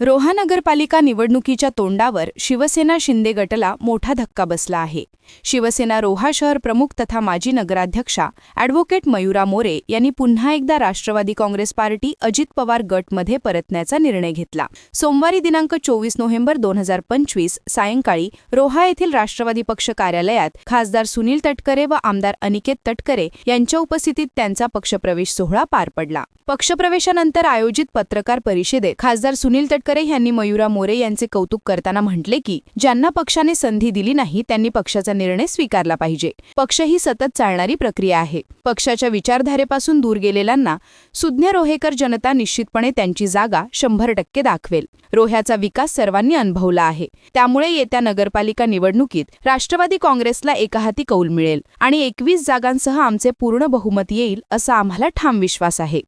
रोहा नगरपालिका निवडणुकीच्या तोंडावर शिवसेना शिंदे गटला मोठा धक्का बसला आहे. शिवसेना रोहा शहर प्रमुख तथा माजी नगराध्यक्षा ॲडव्होकेट मयुरा मोरे यांनी पुन्हा एकदा राष्ट्रवादी काँग्रेस पार्टी अजित पवार गटमध्ये परतण्याचा निर्णय घेतला. सोमवारी दिनांक चोवीस नोव्हेंबर दोन हजार पंचवीस सायंकाळी रोहा येथील राष्ट्रवादी पक्ष कार्यालयात खासदार सुनील तटकरे व आमदार अनिकेत तटकरे यांच्या उपस्थितीत त्यांचा पक्षप्रवेश सोहळा पार पडला. पक्षप्रवेशानंतर आयोजित पत्रकार परिषदेत खासदार सुनील तटकरे यांनी मयुरा मोरे यांचे कौतुक करताना म्हटले की ज्यांना पक्षाने संधी दिली नाही त्यांनी पक्षाचा निर्णय स्वीकारला पाहिजे. पक्ष ही सतत चालणारी प्रक्रिया आहे. पक्षाच्या विचारधारेपासून दूर गेलेल्यांना सुज्ञ रोहेकर जनता निश्चितपणे त्यांची जागा शंभर टक्के दाखवेल. रोह्याचा विकास सर्वांनी अनुभवला आहे. त्यामुळे येत्या नगरपालिका निवडणुकीत राष्ट्रवादी काँग्रेसला एकाहाती कौल मिळेल आणि एकवीस जागांसह आमचे पूर्ण बहुमत येईल असा आम्हाला ठाम विश्वास आहे.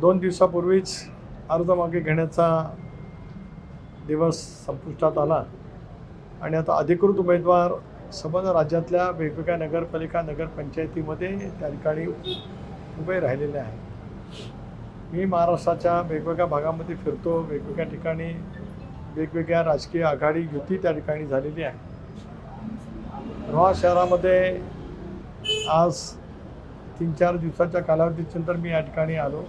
दोन दिवसापूर्वीच अर्ज मागे घेण्याचा दिवस संपुष्टात आला. आणि आता अधिकृत उमेदवार संबंध राज्यातल्या वेगवेगळ्या नगरपालिका नगरपंचायतीमध्ये त्या ठिकाणी उभे राहिलेले आहेत. मी महाराष्ट्राच्या वेगवेगळ्या भागामध्ये फिरतो. वेगवेगळ्या ठिकाणी वेगवेगळ्या राजकीय आघाडी युती त्या ठिकाणी झालेली आहे. रोहा शहरामध्ये आज तीन चार दिवसाच्या कालावधीनंतर मी या ठिकाणी आलो.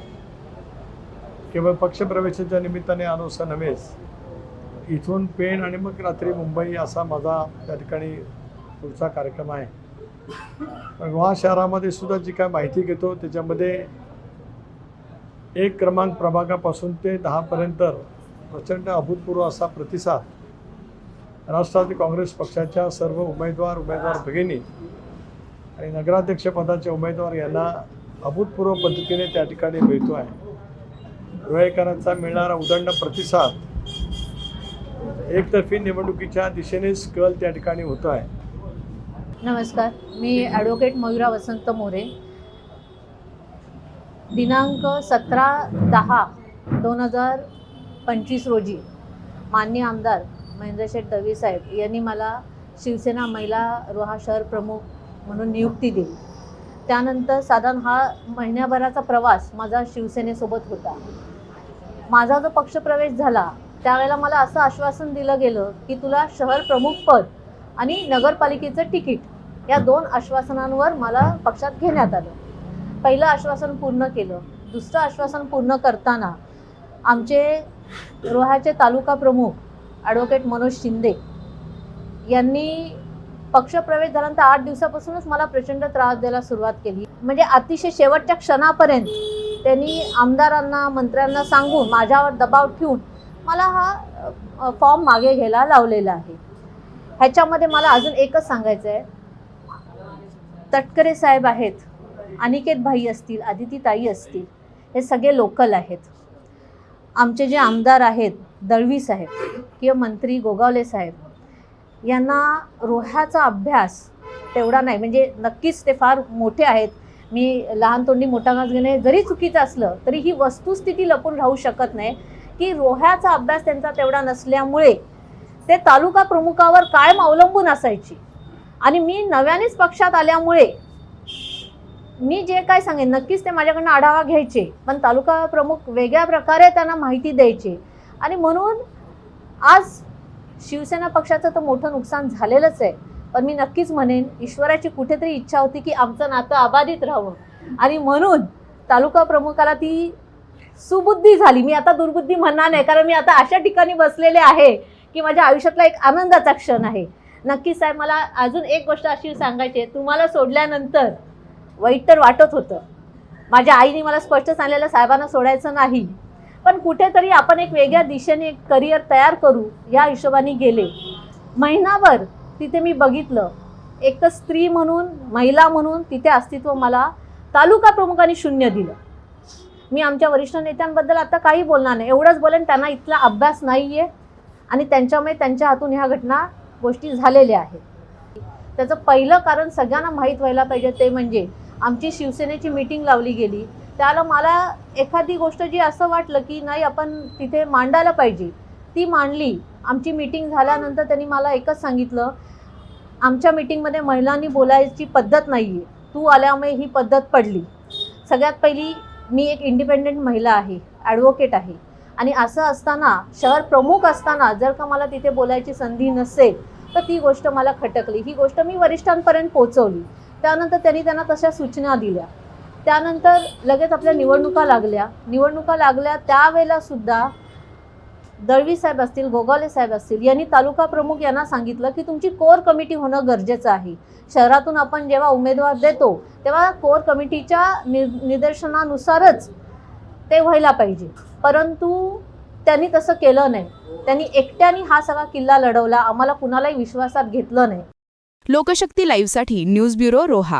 केवळ पक्षप्रवेशाच्या निमित्ताने आलो असं नव्हेच. इथून पेण आणि मग रात्री मुंबई असा माझा त्या ठिकाणी पुढचा कार्यक्रम आहे. पण रोहा शहरामध्ये सुद्धा जी काय माहिती घेतो त्याच्यामध्ये एक क्रमांक प्रभागापासून ते दहापर्यंत प्रचंड अभूतपूर्व असा प्रतिसाद राष्ट्रवादी काँग्रेस पक्षाच्या सर्व उमेदवार उमेदवार भगिनी आणि नगराध्यक्षपदाचे उमेदवार यांना अभूतपूर्व पद्धतीने त्या ठिकाणी मिळतो आहे रोहेकरांचा मिळणारा उदंड प्रतिसाद एकतर्फी निवडणुकीच्या दिशेनेच कल त्या ठिकाणी होतो आहे. नमस्कार मी ॲडव्होकेट मयुरा वसंत मोरे. दिनांक सतरा दहा दोन हजार पंचवीस रोजी मान्य आमदार महेंद्रशेठ दवे साहेब यांनी मला शिवसेना महिला रोहा शहर प्रमुख म्हणून नियुक्ती दिली. त्यानंतर साधारण हा महिन्याभराचा प्रवास माझा शिवसेनेसोबत होता. माझा जो पक्षप्रवेश झाला त्यावेळेला मला असं आश्वासन दिलं गेलं की तुला शहर प्रमुख पद आणि नगरपालिकेचं तिकीट या दोन आश्वासनांवर मला पक्षात घेण्यात आलं. पहिलं आश्वासन पूर्ण केलं. दुसरं आश्वासन पूर्ण करताना आमचे रोह्याचे तालुका प्रमुख ॲडव्होकेट मनोज शिंदे यांनी पक्षप्रवेश झाल्यानंतर आठ दिवसापासूनच मला प्रचंड त्रास द्यायला सुरुवात केली. म्हणजे अतिशय शेवटच्या क्षणापर्यंत त्यांनी आमदारांना मंत्र्यांना सांगून माझ्यावर दबाव ठेवून मला हा फॉर्म मागे घ्यायला लावलेला आहे. ह्याच्यामध्ये मला अजून एकच सांगायचं आहे तटकरे साहेब आहेत अनिकेत भाई असतील आदिती ताई असतील हे सगळे लोकल आहेत. आमचे जे आमदार आहेत दळवी साहेब किंवा मंत्री गोगावले साहेब यांना रोह्याचा अभ्यास तेवढा नाही. म्हणजे नक्कीच ते फार मोठे आहेत. मी लहान तोंडी मोठा घास घेणे जरी चुकीचं असलं तरी ही वस्तुस्थिती लपून राहू शकत नाही. की रोह्याचा अभ्यास त्यांचा तेवढा नसल्यामुळे ते तालुका प्रमुखावर कायम अवलंबून असायची. आणि मी नव्यानेच पक्षात आल्यामुळे मी जे काय सांगेन नक्कीच ते माझ्याकडनं आढावा घ्यायचे पण तालुका प्रमुख वेगळ्या प्रकारे त्यांना माहिती द्यायची. आणि म्हणून आज शिवसेना पक्षाचं तर मोठं नुकसान झालेलंच आहे. पण मी नक्कीच म्हणेन ईश्वराची कुठेतरी इच्छा होती की आमचं नातं अबाधित राहावं. आणि म्हणून तालुका प्रमुखाला ती सुबुद्धी झाली. मी आता दुर्बुद्धी म्हणणार नाही कारण मी आता अशा ठिकाणी बसलेले आहे की माझ्या आयुष्यातला एक आनंदाचा क्षण आहे. नक्कीच साहेब मला अजून एक गोष्ट अशी सांगायची आहे. तुम्हाला सोडल्यानंतर वाईट तर वाटत होतं. माझ्या आईने मला स्पष्ट सांगलेलं साहेबांना सोडायचं नाही. पण कुठेतरी आपण एक वेगळ्या दिशेने एक करिअर तयार करू या हिशोबाने गेले. महिनाभर तिथे मी बघितलं. एक तर स्त्री म्हणून महिला म्हणून तिथे अस्तित्व मला तालुका प्रमुखांनी शून्य दिलं. मी आमच्या वरिष्ठ नेत्यांबद्दल आता काही बोलणार नाही. एवढंच बोलेन त्यांना इथला अभ्यास नाही आहे आणि त्यांच्यामुळे त्यांच्या हातून ह्या घटना गोष्टी झालेल्या आहेत. त्याचं पहिलं कारण सगळ्यांना माहीत व्हायला पाहिजे ते म्हणजे आमची शिवसेनेची मीटिंग लावली गेली. त्याला मला एखादी गोष्ट जी असं वाटलं की नाही आपण तिथे मांडायला पाहिजे. ती मांडली. आमची मीटिंग झाल्यानंतर त्यांनी मला एकच सांगितलं आमच्या मीटिंगमध्ये महिलांनी बोलायची पद्धत नाही आहे तू आल्यामुळे ही पद्धत पडली. सगळ्यात पहिली मी एक इंडिपेंडेंट महिला आहे ॲडव्होकेट आहे. आणि असं असताना शहर प्रमुख असताना जर का मला तिथे बोलायची संधी नसेल तर ती गोष्ट मला खटकली. ही गोष्ट मी वरिष्ठांपर्यंत पोहोचवली. त्यानंतर त्यांनी त्यांना तशा सूचना दिल्या. त्यानंतर लगेच आपल्या निवडणुका लागल्या. निवडणुका लागल्या त्यावेळेला सुद्धा दळवी साहेब असतील गोगाले साहेब असतील यांनी तालुका प्रमुख यांना सांगितलं की तुमची कोर कमिटी होणं गरजेचं आहे. शहरातून आपण जेव्हा उमेदवार देतो तेव्हा कोर कमिटीच्या नि निदर्शनानुसारच ते व्हायला पाहिजे. परंतु त्यांनी तसं केलं नाही. त्यांनी एकट्याने हा सगळा किल्ला लढवला. आम्हाला कुणालाही विश्वासात घेतलं नाही. लोकशक्ती लाईव्हसाठी न्यूज ब्युरो रोहा.